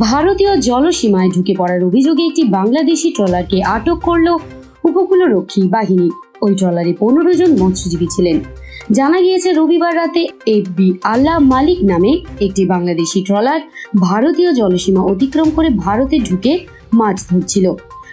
ভারতীয় জলসীমায় ঢুকে পড়ার অভিযোগে একটি বাংলাদেশি ট্রলারকে আটক করল উপকূলরক্ষী বাহিনী। ওই ট্রলারে পনেরো জন মৎস্যজীবী ছিলেন। জানা গিয়েছে, রবিবার রাতে এফবি আল্লাহ মালিক নামে একটি বাংলাদেশি ট্রলার ভারতীয় জলসীমা অতিক্রম করে ভারতে ঢুকে মাছ ধরছিল।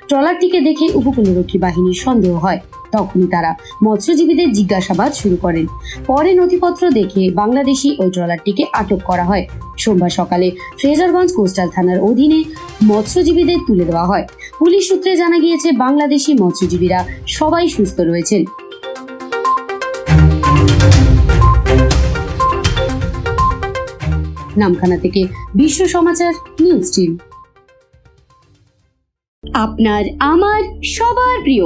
ট্রলারটিকে দেখে উপকূলরক্ষী বাহিনীর সন্দেহ হয়। তখনই তারা মৎস্যজীবীদের জিজ্ঞাসাবাদ শুরু করেন। পরে নথিপত্র দেখে বাংলাদেশি ওই ট্রলারটিকে আটক করা হয়। সোমবার সকালে ফ্রেজারগঞ্জ কোস্টাল থানার অধীনে মৎস্যজীবীদের তুলে দেওয়া হয়। পুলিশ সূত্রে জানা গিয়েছে, বাংলাদেশি মৎস্যজীবীরা সবাই সুস্থ রয়েছেন। নামখানা থেকে বিশ্ব সমাচার, নিউজ টিম। আপনার, আমার, সবার প্রিয়